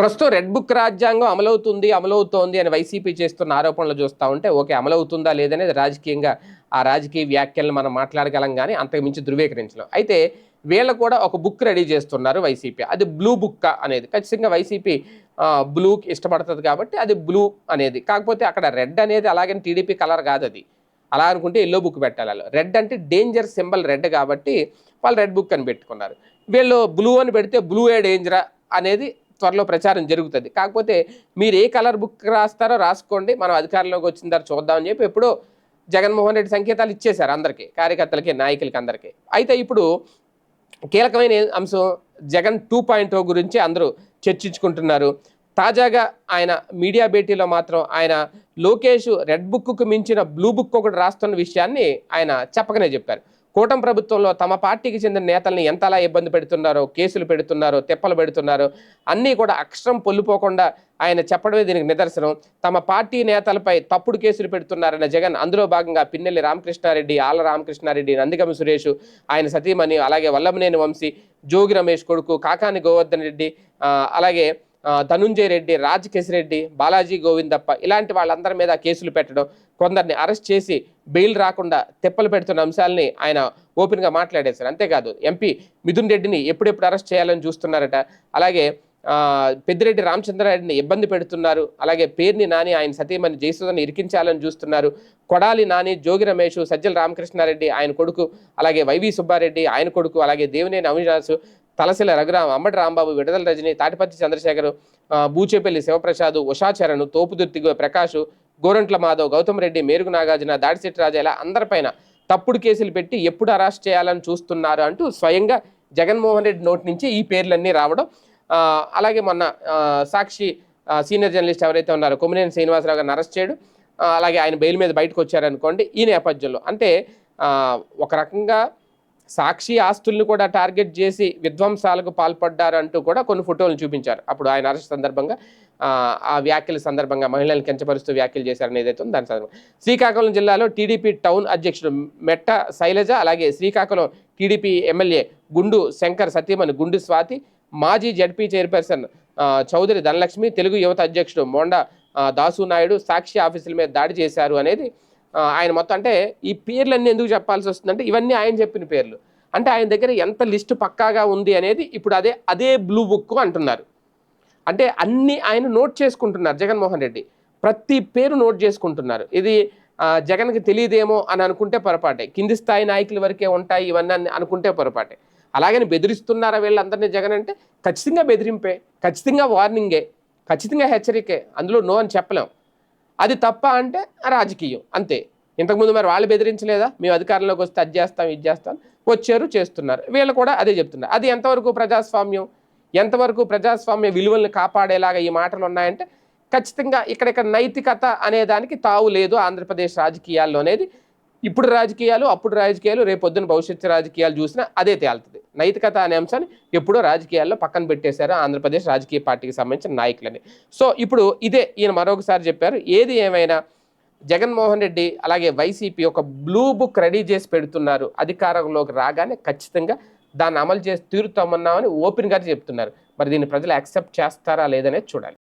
ప్రస్తుతం red book రాజ్యాంగం అమలవుతుంది అమలవుతోంది అని వైసీపీ చేస్తున్న ఆరోపణలు చూస్తూ ఉంటే ఓకే అమలవుతుందా లేదనేది రాజకీయంగా ఆ రాజకీయ వ్యాఖ్యలను మనం మాట్లాడగలం కానీ అంతకు మించి ధృవీకరించలేం. అయితే వీళ్ళు కూడా ఒక బుక్ రెడీ చేస్తున్నారు వైసీపీ. అది బ్లూ బుక్ అనేది. ఖచ్చితంగా వైసీపీ బ్లూకి ఇష్టపడుతుంది కాబట్టి అది బ్లూ అనేది. కాకపోతే అక్కడ రెడ్ అనేది అలాగని టీడీపీ కలర్ కాదు అది. అలా అనుకుంటే ఎల్లో బుక్ పెట్టాలి రెడ్ అంటే డేంజర్ సింబల్ రెడ్ కాబట్టి వాళ్ళు రెడ్ బుక్ అని పెట్టుకున్నారు. వీళ్ళు బ్లూ అని పెడితే బ్లూ ఏ డేంజరా అనేది త్వరలో ప్రచారం జరుగుతుంది. కాకపోతే మీరు ఏ కలర్ బుక్ రాస్తారో రాసుకోండి. మనం అధికారంలోకి వచ్చిన తర్వాత చూద్దామని చెప్పి ఎప్పుడో జగన్మోహన్ రెడ్డి సంకేతాలు ఇచ్చేశారు అందరికీ కార్యకర్తలకి నాయకులకి అందరికీ. అయితే ఇప్పుడు కీలకమైన అంశం జగన్ టూ పాయింట్ గురించి అందరూ చర్చించుకుంటున్నారు. తాజాగా ఆయన మీడియా భేటీలో మాత్రం ఆయన లోకేష్ రెడ్ బుక్కు మించిన బ్లూ బుక్ ఒకటి రాస్తున్న విషయాన్ని ఆయన చెప్పకనే చెప్పారు. కూటమి ప్రభుత్వంలో తమ పార్టీకి చెందిన నేతల్ని ఎంతలా ఇబ్బంది పెడుతున్నారో కేసులు పెడుతున్నారో తెప్పలు పెడుతున్నారో అన్నీ కూడా అక్షరం పొల్లిపోకుండా ఆయన చెప్పడమే దీనికి నిదర్శనం. తమ పార్టీ నేతలపై తప్పుడు కేసులు పెడుతున్నారన్న జగన్ అందులో భాగంగా పిన్నెల్లి రామకృష్ణారెడ్డి ఆల రామకృష్ణారెడ్డి నందిగమ సురేష్ ఆయన సతీమణి అలాగే వల్లభనేని వంశీ జోగి రమేష్ కొడుకు కాకాని గోవర్ధన్ రెడ్డి అలాగే ధనుంజయ రెడ్డి రాజ్ రెడ్డి బాలాజీ గోవిందప్ప ఇలాంటి వాళ్ళందరి మీద కేసులు పెట్టడం కొందరిని అరెస్ట్ చేసి బెయిల్ రాకుండా తెప్పలు పెడుతున్న అంశాలని ఆయన ఓపెన్గా మాట్లాడేశారు అంతేకాదు ఎంపీ మిథున్ రెడ్డిని ఎప్పుడెప్పుడు అరెస్ట్ చేయాలని చూస్తున్నారట. అలాగే పెద్దిరెడ్డి రామచంద్రారెడ్డిని ఇబ్బంది పెడుతున్నారు. అలాగే పేర్ని నాని ఆయన సతీమణి జయసుధని ఇరికించాలని చూస్తున్నారు. కొడాలి నాని జోగి రమేష్ సజ్జల రామకృష్ణారెడ్డి ఆయన కొడుకు అలాగే వైవి సుబ్బారెడ్డి ఆయన కొడుకు అలాగే దేవినేని అవినాశ్ తలసిల రఘురామ అంబటి రాంబాబు విడుదల రజని తాటిపత్తి చంద్రశేఖర్ బూచేపల్లి శివప్రసాద్ ఉషాచరణ్ తోపుదుర్తి ప్రకాష్ గోరంట్ల మాధవ్ గౌతమ్ రెడ్డి మేరుగు నాగార్జున దాడిశెట్టి రాజా ఇలా అందరిపైన తప్పుడు కేసులు పెట్టి ఎప్పుడు అరెస్ట్ చేయాలని చూస్తున్నారు అంటూ స్వయంగా జగన్మోహన్ రెడ్డి నోటి నుంచి ఈ పేర్లన్నీ రావడం. అలాగే మొన్న సాక్షి సీనియర్ జర్నలిస్ట్ ఎవరైతే ఉన్నారో కొమ్మినేని శ్రీనివాసరావు గారిని అరెస్ట్ చేయడం అలాగే ఆయన బెయిల్ మీద బయటకు వచ్చారనుకోండి ఈ నేపథ్యంలో. అంటే ఒక రకంగా సాక్షి ఆస్తుల్ని కూడా టార్గెట్ చేసి విధ్వంసాలకు పాల్పడ్డారు అంటూ కూడా కొన్ని ఫోటోలు చూపించారు. అప్పుడు ఆయన అరెస్ట్ సందర్భంగా ఆ, వ్యాఖ్యల సందర్భంగా మహిళలను కించపరుస్తూ వ్యాఖ్యలు చేశారని ఏదైతే ఉందో దాని సందర్భంగా. శ్రీకాకుళం జిల్లాలో టీడీపీ టౌన్ అధ్యక్షుడు మెట్ట శైలజ అలాగే శ్రీకాకుళం టీడీపీ ఎమ్మెల్యే గుండు శంకర్ సత్యమని గుండు స్వాతి మాజీ జడ్పీ చైర్పర్సన్ చౌదరి ధనలక్ష్మి తెలుగు యువత అధ్యక్షుడు మోండా దాసు నాయుడు సాక్షి ఆఫీసుల మీద దాడి చేశారు అనేది ఆయన మొత్తం అంటే ఈ పేర్లన్నీ ఎందుకు చెప్పాల్సి వస్తుందంటే ఇవన్నీ ఆయన చెప్పిన పేర్లు. అంటే ఆయన దగ్గర ఎంత లిస్టు పక్కాగా ఉంది అనేది ఇప్పుడు అదే అదే బ్లూ బుక్ అంటున్నారు. అంటే అన్ని ఆయన నోట్ చేసుకుంటున్నారు జగన్మోహన్ రెడ్డి. ప్రతి పేరు నోట్ చేసుకుంటున్నారు. ఇది జగన్కి తెలియదేమో అని అనుకుంటే పొరపాటే. కింది స్థాయి నాయకుల వరకే ఉంటాయి ఇవన్నీ అని అనుకుంటే పొరపాటే. అలాగని బెదిరిస్తున్నారా వీళ్ళందరినీ జగన్ అంటే ఖచ్చితంగా బెదిరింపే ఖచ్చితంగా వార్నింగే ఖచ్చితంగా హెచ్చరికే. అందులో నో అని చెప్పలేం. అది తప్ప అంటే రాజకీయం అంతే. ఇంతకుముందు మరి వాళ్ళు బెదిరించలేదా? మేము అధికారంలోకి వస్తే అది చేస్తాం ఇది చేస్తాం. వచ్చారు చేస్తున్నారు. వీళ్ళు కూడా అదే చెప్తున్నారు. అది ఎంతవరకు ప్రజాస్వామ్యం? ఎంతవరకు ప్రజాస్వామ్య విలువలను కాపాడేలాగా ఈ మాటలు ఉన్నాయంటే ఖచ్చితంగా ఇక్కడ ఇక్కడ నైతికత అనే దానికి తావు లేదు ఆంధ్రప్రదేశ్ రాజకీయాల్లో అనేది ఇప్పుడు రాజకీయాలు అప్పుడు రాజకీయాలు రేపు పొద్దున భవిష్యత్తు రాజకీయాలు చూసినా అదే తేలుతుంది. నైతికత అనే అంశాన్ని ఎప్పుడో రాజకీయాల్లో పక్కన పెట్టేశారు ఆంధ్రప్రదేశ్ రాజకీయ పార్టీకి సంబంధించిన నాయకులని. సో ఇప్పుడు ఇదే ఈయన మరొకసారి చెప్పారు ఏది ఏమైనా జగన్మోహన్ రెడ్డి అలాగే వైసీపీ ఒక బ్లూ బుక్ రెడీ చేసి పెడుతున్నారు అధికారంలోకి రాగానే ఖచ్చితంగా దాన్ని అమలు చేసి తీరుతామన్నామని ఓపెన్గా చెప్తున్నారు. మరి దీన్ని ప్రజలు యాక్సెప్ట్ చేస్తారా లేదనేది చూడాలి.